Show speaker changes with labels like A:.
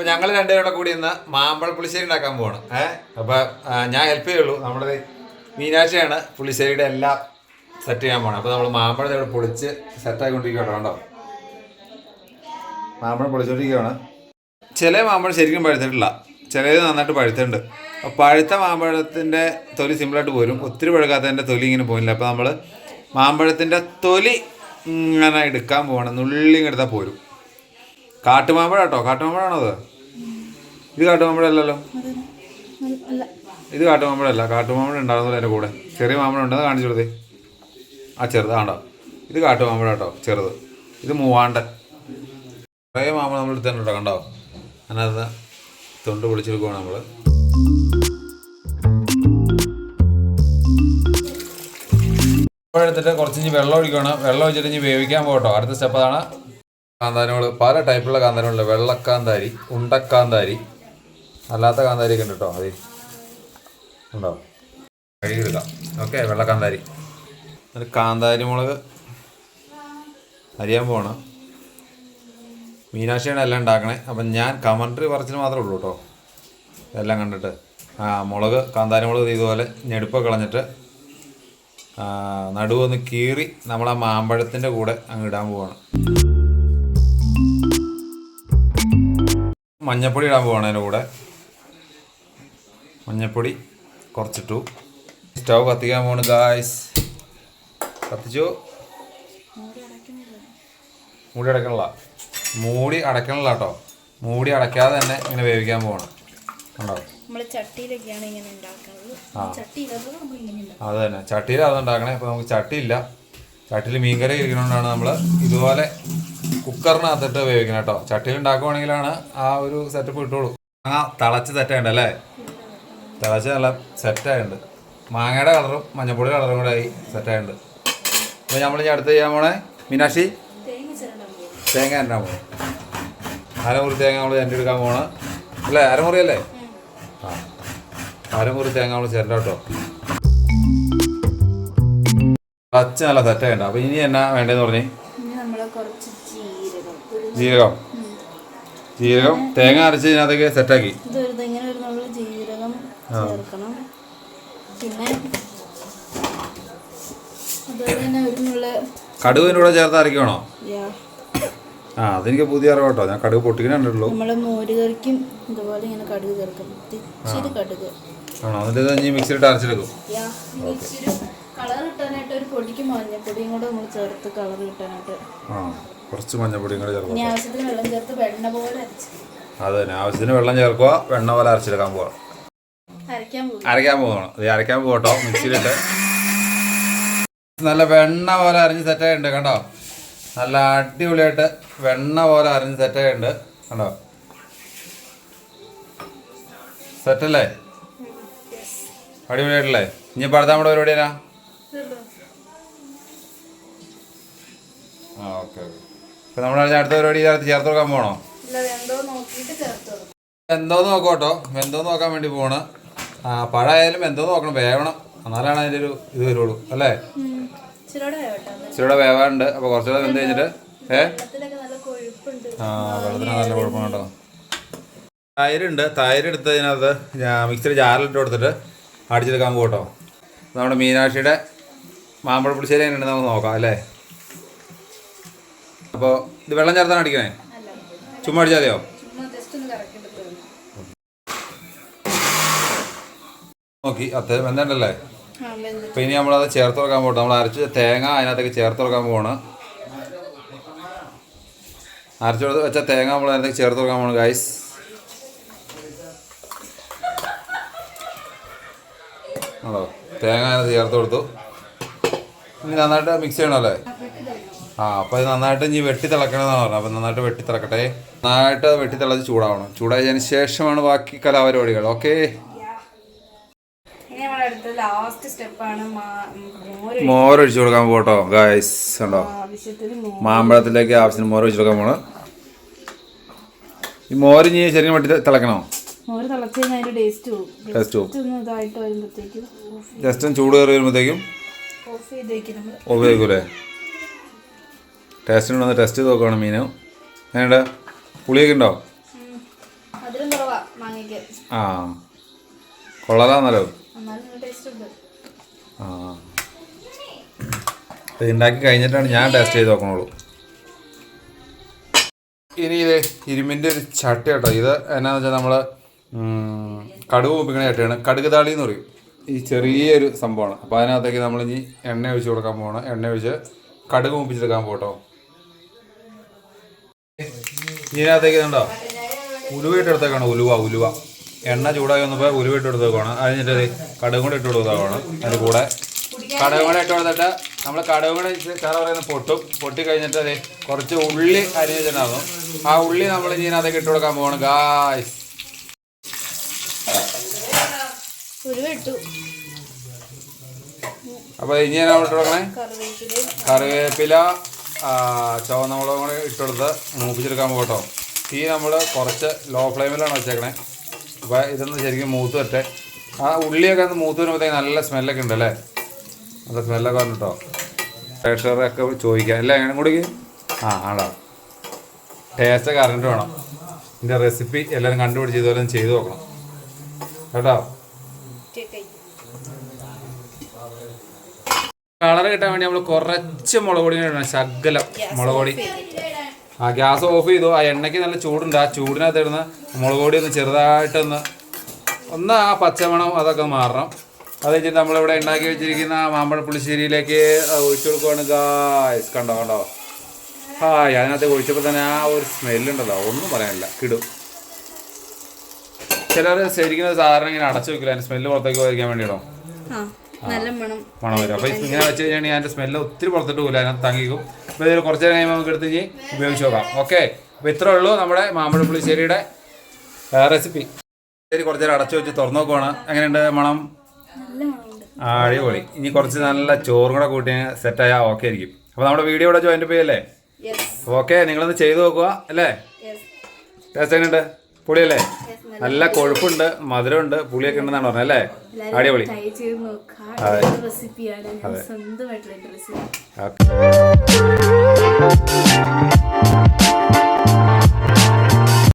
A: ഇപ്പൊ ഞങ്ങൾ രണ്ടുപേരുടെ കൂടി ഇന്ന് മാമ്പഴ പുളിശ്ശേരി ഉണ്ടാക്കാൻ പോവാണ്. ഏഹ് അപ്പൊ ഞാൻ ഹെൽപ്പ് ചെയ്യുള്ളൂ. നമ്മുടെ മീനാക്ഷിയാണ് പുളിശ്ശേരിയുടെ എല്ലാം സെറ്റ് ചെയ്യാൻ പോണത് അപ്പൊ നമ്മൾ മാമ്പഴത്തെ ഇവിടെ പൊളിച്ച് സെറ്റ് കേട്ടോ മാമ്പഴം പൊളിച്ചോണ്ടിരിക്കുകയാണ്. ചില മാമ്പഴം ശരിക്കും പഴുത്തിട്ടില്ല. ചിലത് നന്നായിട്ട് പഴുത്തുണ്ട് അപ്പോൾ പഴുത്ത മാമ്പഴത്തിന്റെ തൊലി സിമ്പിളായിട്ട് പോരും. ഒത്തിരി പഴുക്കാത്തതിന്റെ തൊലി ഇങ്ങനെ പോയില്ല അപ്പോൾ നമ്മൾ മാമ്പഴത്തിന്റെ തൊലി ഇങ്ങനെ എടുക്കാൻ പോകണം നുള്ളി എടുത്താൽ പോരും. കാട്ടുമാമ്പഴം കേട്ടോ കാട്ടുമാമ്പഴാണോ അത് ഇത് കാട്ടുമാമ്പഴല്ലോ അല്ലല്ലോ ഇത് കാട്ടുമാമ്പഴല്ല കാട്ടുമാമ്പഴ ഉണ്ടാകുന്നില്ല എന്റെ കൂടെ. ചെറിയ മാമ്പഴം ഉണ്ടെന്ന് കാണിച്ചു കൊടുത്തേ. ആ ചെറുത് ആണ്ടോ ഇത് കാട്ടുമാമ്പഴം കേട്ടോ ചെറുത്. ഇത് മൂവാണ്ടൻ. കുറേ മാമ്പഴം നമ്മൾ എടുത്തിട്ടുണ്ടോ കണ്ടോ? അതിനകത്ത് തൊണ്ട് പൊളിച്ചെടുക്കുവാണ് നമ്മൾ എടുത്തിട്ട് കുറച്ച് ഇനി വെള്ളം ഒഴിക്കണം വെള്ളം ഒഴിച്ചിട്ട് ഇനി വേവിക്കാൻ പോകട്ടോ. അടുത്ത സ്റ്റെപ്പ് അതാണ് കാന്താരികൾ പല ടൈപ്പുള്ള കാന്താരികളുണ്ട്. വെള്ളക്കാന്താരി ഉണ്ടക്കാന്താരി അല്ലാത്ത കാന്താരി ഒക്കെ ഉണ്ട് കേട്ടോ അതെ ഉണ്ടോ? കഴുകിയെടുക്കാം ഓക്കെ വെള്ളക്കാന്താരി. എന്നിട്ട് കാന്താരി മുളക് അരിയാൻ പോകണം മീനാക്ഷിയാണ് എല്ലാം ഉണ്ടാക്കണേ. അപ്പം ഞാൻ കമൻട്രി പറച്ചിന് മാത്രമേ ഉള്ളൂ കേട്ടോ എല്ലാം കണ്ടിട്ട്. ആ മുളക് കാന്താരി മുളക് ഇതുപോലെ ഞെടുപ്പൊക്കെ കളഞ്ഞിട്ട് നടുവൊന്ന് കീറി നമ്മൾ ആ മാമ്പഴത്തിന്റെ കൂടെ അങ്ങ് ഇടാൻ പോവാണ്. മഞ്ഞപ്പൊടി ഇടാൻ പോവാണ് അതിന്റെ കൂടെ. മഞ്ഞപ്പൊടി കുറച്ചിട്ടു. സ്റ്റവ് കത്തിക്കാൻ പോണ് ഗായ്സ് കത്തിച്ചു? മൂടി അടക്കണില്ല മൂടി അടക്കണില്ല കേട്ടോ മൂടി അടയ്ക്കാതെ തന്നെ ഇങ്ങനെ വേവിക്കാൻ
B: പോവാണ്. ഉണ്ടാക്കും.
A: അത് തന്നെ. ചട്ടിയിലാണ് ഉണ്ടാക്കണേ. അപ്പോൾ നമുക്ക് ചട്ടിയില്ല. ചട്ടിയിൽ മീൻകറി ഇരിക്കണോണ്ടാണ് നമ്മൾ ഇതുപോലെ കുക്കറിനകത്തിട്ട് ഉപയോഗിക്കണം കേട്ടോ. ചട്ടിയിൽ ഉണ്ടാക്കുവാണെങ്കിലാണ് ആ ഒരു സെറ്റപ്പ് ഇട്ടോളൂ. ആ തിളച്ച് സെറ്റായിട്ടുണ്ട് അല്ലേ? തിളച്ച് നല്ല സെറ്റായിട്ടുണ്ട് മാങ്ങയുടെ കളറും മഞ്ഞപ്പൊടി കളറും കൂടെ ആയി സെറ്റായിട്ടുണ്ട് അപ്പോൾ നമ്മൾ ഇനി അടുത്ത് ചെയ്യാൻ പോണേ? മീനാക്ഷി?
B: തേങ്ങ ചിരണ്ടാൻ
A: പോണേ അരമുറി തേങ്ങ നമ്മൾ എന്റെ എടുക്കാൻ പോണ അല്ലേ? അരമുറി അല്ലേ ആ. അരമുറി തേങ്ങ നമ്മൾ ചേരണ്ട കേട്ടോ. പച്ച നല്ല സെറ്റായിട്ടുണ്ട് അപ്പോൾ ഇനി എന്നാ വേണ്ടതെന്ന് പറഞ്ഞേ?
B: ജീരകം.
A: ജീരകം. തേങ്ങ അരച്ച് ഇതിനകത്തേക്ക് സെറ്റാക്കി.
B: ഇങ്ങനെ ജീരകം ചേർക്കണം. പിന്നെ
A: കടുകിന്റെ കൂടെ ചേർത്ത്
B: അരക്കണോ
A: ആ അതെനിക്ക് പുതിയ അറിവ് കേട്ടോ ഞാൻ കടുക് പൊട്ടിക്കണേ കണ്ടിട്ടുള്ളൂ.
B: നമ്മൾ മോര് കറിക്കും ഇതുപോലെ ഇങ്ങനെ കടുക് ചേർക്കും. ഇച്ചിരി കടുക്.
A: ആണോ? എന്നിട്ട് ഇനി മിക്സിയിലിട്ട് അരച്ചെടുക്കും.
B: കളർ കിട്ടാനായിട്ട് ഒരു പൊടിക്ക് മഞ്ഞപ്പൊടിയും കൂടെ നമ്മൾ ചേർത്ത് കളർ കിട്ടാനായിട്ട്.
A: ആ. കുറച്ച് മഞ്ഞപ്പൊടിയും കൂടെ ചേർക്കുക
B: അതെ ആവശ്യത്തിന് വെള്ളം ചേർത്ത് വെണ്ണ പോലെ
A: അത് ആവശ്യത്തിന് വെള്ളം ചേർക്കുക. വെണ്ണ പോലെ അരച്ചെടുക്കാൻ പോവാം.
B: അരയ്ക്കാൻ പോകും
A: അരയ്ക്കാൻ പോകണം ഇത് അരയ്ക്കാൻ പോകട്ടോ. മിക്സിയിലിട്ട്. നല്ല വെണ്ണ പോലെ അരഞ്ഞ് സെറ്റായിട്ടുണ്ട് കണ്ടോ? നല്ല അടിപൊളിയായിട്ട് വെണ്ണ പോലെ അരഞ്ഞ് സെറ്റായിട്ടുണ്ട് കണ്ടോ? സെറ്റല്ലേ അടിപൊളിയായിട്ടല്ലേ? ഇനി പഠിത്തം കൂടെ നമ്മുടെ പരിപാടി ആ ഓക്കെ ഓക്കെ. ഇപ്പം നമ്മൾ അടുത്ത പരിപാടി ചേർത്ത് നോക്കാൻ പോകണോ എന്തോ നോക്കോട്ടോ. എന്തോ നോക്കാൻ വേണ്ടി പോണ. ആ പഴമായാലും എന്തോ നോക്കണം വേവണം. എന്നാലാണ് അതിന്റെ ഒരു ഇത് വരുള്ളൂ അല്ലേ?
B: ഇച്ചിരിയോടെ
A: വേവാനുണ്ട് അപ്പൊ കുറച്ചുകൂടെ വെന്ത് കഴിഞ്ഞിട്ട് ഏ? ആ വെള്ളത്തിന് നല്ല കുഴപ്പം കേട്ടോ. തൈരുണ്ട്. തൈര് എടുത്തതിനകത്ത് മിക്സിയിൽ ജാറിലിട്ട് കൊടുത്തിട്ട് അടിച്ചെടുക്കാൻ പോകട്ടോ നമ്മുടെ മീനാക്ഷിയുടെ മാമ്പഴ പുളിശ്ശേരി എങ്ങനെയുണ്ട് നമുക്ക് നോക്കാം അല്ലേ? അപ്പോൾ ഇത് വെള്ളം ചേർത്താണ് അടിക്കണേ? ചുമ്മാ അടിച്ചാൽ മതിയോ നോക്കി അത്യാവശ്യം വെന്തണ്ടല്ലേ? അപ്പൊ ഇനി നമ്മളത് ചേർത്ത് കൊടുക്കാൻ പോകട്ടെ നമ്മൾ അരച്ച് തേങ്ങ അതിനകത്തേക്ക് ചേർത്ത് കൊടുക്കാൻ പോവാണ്. അരച്ചു കൊടുത്ത് വെച്ച തേങ്ങ നമ്മൾ അതിനകത്തേക്ക് ചേർത്ത് കൊടുക്കാൻ പോകണം ഗൈസ് ആണോ? തേങ്ങ അതിനകത്ത് ചേർത്ത് കൊടുത്തു. ഇനി നന്നായിട്ട് മിക്സ് ചെയ്യണമല്ലേ? ആ അപ്പൊ അത് നന്നായിട്ട് ഇനി വെട്ടി തിളക്കണമെന്നാണ് പറഞ്ഞത്. അപ്പോൾ നന്നായിട്ട് വെട്ടി തിളക്കട്ടെ. നന്നായിട്ട് വെട്ടി തിളച്ച് ചൂടാവണം. ചൂടായതിന് ശേഷമാണ് ബാക്കി കലാപരിപാടികൾ. ഓക്കെ? മോരൊഴിച്ചു കൊടുക്കാൻ പോട്ടോ ഗൈസ്
B: ഉണ്ടോ
A: മാമ്പഴത്തിലേക്ക് ആവശ്യത്തിന് മോര് ഒഴിച്ച് കൊടുക്കാൻ പോണ്. ഈ മോര് ഇനി ശരിക്കും വെട്ടി തിളക്കണോ?
B: ജസ്റ്റ്
A: ചൂട് കയറി വരുമ്പോഴത്തേക്കും
B: ഓഫ് ചെയ്ത് വെക്കും
A: ഒന്ന് ടെസ്റ്റ് ചെയ്ത് നോക്കുകയാണ് മീന്. എങ്ങനെയുണ്ട്? പുളിയൊക്കെ ഉണ്ടോ? ആ. കൊള്ളതാന്നല്ലോ. ആ. ഇത് ഉണ്ടാക്കി കഴിഞ്ഞിട്ടാണ് ഞാൻ ടേസ്റ്റ് ചെയ്ത് നോക്കണുള്ളൂ. ഇനി ഇത് ഇരുമ്പിന്റെ ഒരു ചട്ടി കേട്ടോ. ഇത് എന്നാന്ന് വെച്ചാൽ നമ്മൾ കടുക് ഒപ്പിക്കണ ചട്ടിയാണ്. കടുക് താളി എന്ന് പറയും. ഈ ചെറിയൊരു സംഭവമാണ്. അപ്പോൾ അതിനകത്തേക്ക് നമ്മൾ ഇനി എണ്ണ ഒഴിച്ച് കൊടുക്കാൻ പോകണം എണ്ണ ഒഴിച്ച് കടുക് മുപ്പിച്ചെടുക്കാൻ പോട്ടോ. ഇതിനകത്തേക്ക് കണ്ടോ ഉലുവയിട്ട് എടുത്തേക്കാണ് ഉലുവ ഉലുവ. എണ്ണ ചൂടായി വന്നപ്പോൾ ഉലുവയിട്ട് എടുത്തേക്കാണ് അത് കഴിഞ്ഞിട്ട് ദേ കടുകും കൂടെ ഇട്ട് കൊടുത്തേക്കാണ് അതിന് കൂടെ കടകും കൂടെ ഇട്ട് കൊടുത്തിട്ട് നമ്മൾ കടകും കൂടെ ചേർ പറയുന്നത് പൊട്ടും. പൊട്ടി കഴിഞ്ഞിട്ട് അതെ കുറച്ച് ഉള്ളി അരിഞ്ഞിട്ടുണ്ടാകും ആ ഉള്ളി നമ്മൾ ഇതിനകത്തേക്ക് ഇട്ട് കൊടുക്കാൻ പോവാണ്. ഗായ്സ്. അപ്പൊ ഇനി ഞാൻ അവിടെ കൊടുക്കണേ? കറിവേപ്പില. ചുവന്ന മുളകും കൂടെ ഇട്ടെടുത്ത് മൂപ്പിച്ചെടുക്കാൻ പോകട്ടോ തീ നമ്മൾ കുറച്ച് ലോ ഫ്ലെയിമിലാണ് വെച്ചേക്കണേ. അപ്പോൾ ഇതൊന്ന് ശരിക്കും മൂത്ത് വരട്ടെ. ആ ഉള്ളിയൊക്കെ ഒന്ന് മൂത്ത് വരുമ്പോഴത്തേക്ക് നല്ല സ്മെല്ലൊക്കെ ഉണ്ട് അല്ലേ? നല്ല സ്മെല്ലൊക്കെ വന്നിട്ടോ. പ്രേക്ഷകരൊക്കെ ചോദിക്കാം. അല്ലേ എങ്ങനെ കൂടി? ആ ആണോ? ടേസ്റ്റൊക്കെ അറിഞ്ഞിട്ട് വേണം. ഇതിന്റെ റെസിപ്പി എല്ലാവരും കണ്ടുപിടിച്ച് ഇതുപോലെ ചെയ്തു നോക്കണം. കേട്ടോ? കളർ കിട്ടാൻ വേണ്ടി നമ്മൾ കുറച്ച് മുളക് പൊടി ഇടണം ശകലം മുളക് പൊടി. ആ ഗ്യാസ് ഓഫ് ചെയ്തു. ആ എണ്ണയ്ക്ക് നല്ല ചൂടുണ്ട്. ആ ചൂടിനകത്ത് ഇടുന്ന മുളക് പൊടി ഒന്ന് ചെറുതായിട്ടൊന്ന് ഒന്ന് ആ പച്ചമണം അതൊക്കെ മാറണം. അത് കഴിഞ്ഞിട്ട് നമ്മളിവിടെ ഉണ്ടാക്കി വെച്ചിരിക്കുന്ന ആ മാമ്പഴ പുളിശ്ശേരിയിലേക്ക് ഒഴിച്ചു കൊടുക്കുവാണ് ഗായ്സ് കണ്ടോ കണ്ടോ? ഹായ് അതിനകത്ത് ഒഴിച്ചപ്പോൾ തന്നെ ആ ഒരു സ്മെല്ലുണ്ടല്ലോ ഒന്നും പറയാനില്ല. കിടും. ചിലർ ശരിക്കും സാധാരണ ഇങ്ങനെ അടച്ചു വെക്കില്ല. അതിന് സ്മെല്ല് പുറത്തേക്ക് പോയിരിക്കാൻ വേണ്ടിയിടോ
B: ആ. നല്ല മണം.
A: മണം വരും. അപ്പോൾ ഇങ്ങനെ വെച്ച് കഴിഞ്ഞാൽ അതിന്റെ സ്മെല്ല് ഒത്തിരി പുറത്തിട്ട് പോകില്ല അതിനകത്ത് തങ്ങിക്കും അപ്പൊ ഇതിൽ കുറച്ച് നേരം കഴിയുമ്പോൾ നമുക്ക് എടുത്ത് ഇനി ഉപയോഗിച്ച് നോക്കാം. ഓക്കെ. അപ്പൊ ഇത്രേ ഉള്ളൂ നമ്മുടെ മാമ്പഴ പുളിശ്ശേരിയുടെ റെസിപ്പി. ശരി കുറച്ച് നേരം അടച്ചു വെച്ച് തുറന്നു നോക്കുവാണ്. എങ്ങനെയുണ്ട് മണം? ആ, അടിപൊളി. ഇനി കുറച്ച് നല്ല ചോറും കൂടെ കൂട്ടി സെറ്റായാൽ ഓക്കെ ആയിരിക്കും. അപ്പോൾ നമ്മുടെ വീഡിയോ ഇവിടെ ജോയിൻ ചെയ്യല്ലേ?
B: യെസ്
A: ഓക്കെ നിങ്ങളൊന്ന് ചെയ്ത് നോക്കുക അല്ലേ? ടേസ്റ്റ് എങ്ങനെയുണ്ട്? പൊളിയല്ലേ? നല്ല കൊഴുപ്പുണ്ട് മധുരമുണ്ട് പുളിയൊക്കെ ഉണ്ടെന്നാണ് പറഞ്ഞത് അല്ലേ? അടിപൊളി. ഓക്കെ.